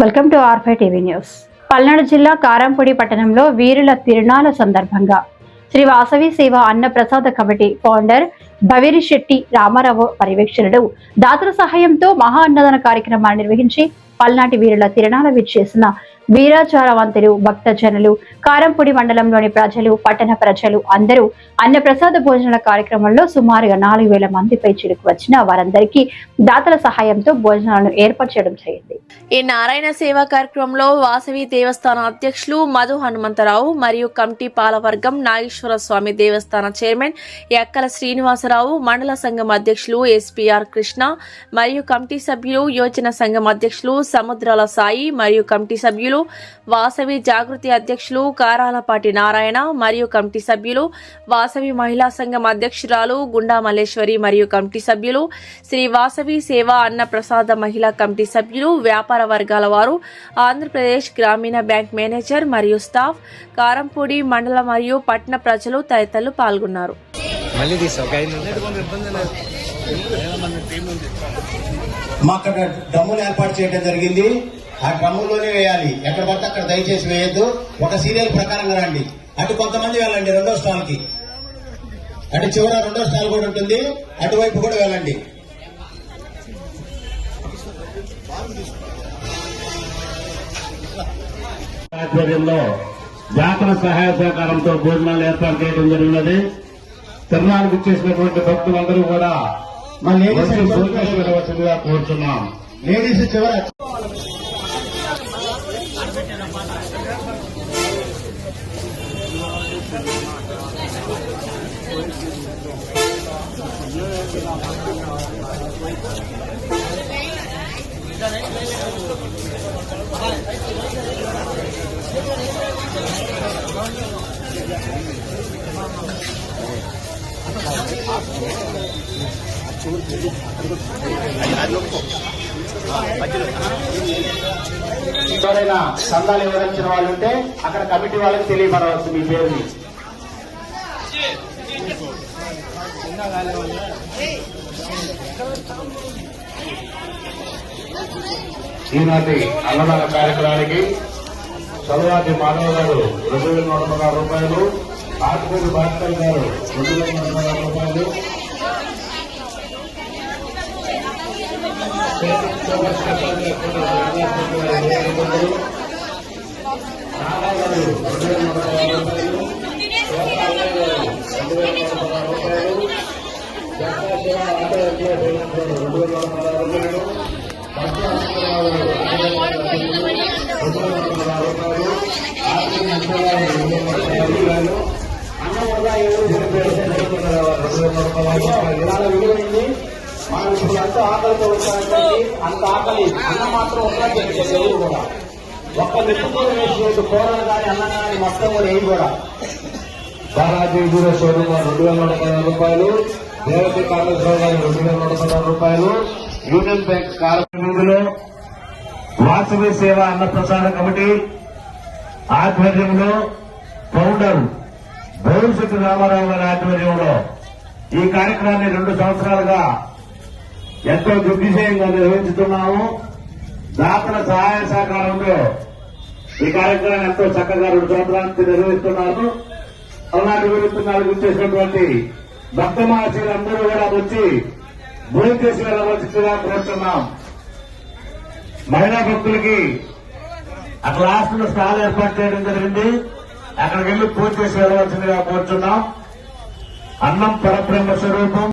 Welcome to ఆర్ఫై TV news. Palnadu జిల్లా కారంపూడి పట్టణంలో వీరుల తిరునాల సందర్భంగా శ్రీ వాసవి సేవ అన్న ప్రసాద కమిటీ ఫౌండర్ భవిరిశెట్టి రామారావు పర్యవేక్షణలో దాతల సహాయంతో మహా అన్నదాన కార్యక్రమాన్ని నిర్వహించి పల్నాటి వీరుల తిరణాల విచ్చేసిన వీరాచారవంతులు భక్తజనులు కారంపూడి మండలంలోని ప్రజలు పట్టణ ప్రజలు అందరూ అన్న ప్రసాద భోజనాల కార్యక్రమంలో సుమారుగా నాలుగు వేల మందిపై చిరుకు వచ్చిన వారందరికీ దాతల సహాయంతో భోజనాలను ఏర్పాటు చేయడం జరిగింది. ఈ నారాయణ సేవా కార్యక్రమంలో వాసవి దేవస్థాన అధ్యక్షులు మధు హనుమంతరావు మరియు కమిటీ పాలవర్గం నాగేశ్వర స్వామి దేవస్థాన చైర్మన్ ఎక్కల శ్రీనివాసరావు మండల సంఘం అధ్యక్షులు ఎస్పీఆర్ కృష్ణ మరియు కమిటీ సభ్యులు యోజన సంఘం అధ్యక్షులు సముద్రాల సాయి మరియు కమిటీ సభ్యులు వాసవి జాగృతి అధ్యక్షులు కారాలపాటి నారాయణ మరియు కమిటీ సభ్యులు వాసవి మహిళా సంఘం అధ్యక్షురాలు గుండా మల్లేశ్వరి మరియు కమిటీ సభ్యులు శ్రీ వాసవి సేవ అన్న ప్రసాద మహిళా కమిటీ సభ్యులు వ్యాపార వర్గాల వారు ఆంధ్రప్రదేశ్ గ్రామీణ బ్యాంక్ మేనేజర్ మరియు స్టాఫ్ కారంపూడి మండల మరియు పట్టణ ప్రజలు తదితరులు పాల్గొన్నారు. మళ్ళీ తీసావు ఒక ఐదు నిమిషాలు. మా అక్కడ డ్రమ్ములు ఏర్పాటు చేయడం జరిగింది. ఆ డ్రమ్ముల్లోనే వేయాలి. ఎక్కడ పడితే అక్కడ దయచేసి వేయద్దు. ఒక సీరియల్ ప్రకారంగా రండి. అటు కొంతమంది వెళ్ళండి రెండో స్టాల్కి అటు చివర రెండో స్టాల్ కూడా ఉంటుంది. అటువైపు కూడా వెళ్ళండి. ఆధ్వర్యంలో జాతర సహాయ సహకారంతో భోజనాలు ఏర్పాటు చేయడం జరిగినది. తిరునాళ్ళకు చేసినటువంటి భక్తులందరూ కూడా మా లేడీస్ కోరుతున్నాం లేడీస్ చివర ఎవరైనా సందాలు ఇవ్వదలిచిన వాళ్ళు ఉంటే అక్కడ కమిటీ వాళ్ళకి తెలియపడవచ్చు మీ పేరుని. ఈనాటి అన్నదాన కార్యక్రమానికి చదువాతి మాధవ్ గారు రెండు వేల నూట పదహారు రూపాయలు ఆకుపూడి భాస్కర్ గారు రెండు వేల నూట పదహారు రూపాయలు. రెండు వేల మనం ఇప్పుడు అంత ఆకలితో వచ్చారంటే అంత ఆకలి అన్నం మాత్రం ఒక్కలా ఎవరు కూడా ఒక్క మెట్టు కూడా వేసినట్టు కూరలు కానీ అన్నం కానీ మొత్తం కూడా ఏవి కూడా బాలాజీ జీరో షోరూమ్ రెండు వేల నూట పదహారు రూపాయలు. రేవతి కామేశ్వర గారు రెండు వేల నూట పదహారు రూపాయలు. యూనియన్ బ్యాంక్ కార్మికులు వాసవి సేవ అన్న ప్రసార కమిటీ ఆధ్వర్యంలో ఫౌండర్ భవిష్యత్ రామారావు గారి ఆధ్వర్యంలో ఈ కార్యక్రమాన్ని రెండు సంవత్సరాలుగా ఎంతో దిగ్విజయంగా నిర్వహించుతున్నాము. దాతల సహాయ సహకారంలో ఈ కార్యక్రమాన్ని ఎంతో చక్కగా రెండు సంవత్సరానికి నిర్వహిస్తున్నారు. నిర్వహిస్తున్నాము అలాంటి విరుత్తున్నాలు గుర్తించినటువంటి భక్త మహర్షులందరూ కూడా వచ్చి భోజనం చేసి వెళ్ళవలసిందిగా కోరుతున్నాం మహిళా భక్తులకి అక్కడ హాస్టల్ స్టాల్ ఏర్పాటు చేయడం జరిగింది. అక్కడికి వెళ్ళి పూజ చేసి వెళ్ళవలసిందిగా కోరుతున్నాం అన్నం పరబ్రహ్మ స్వరూపం.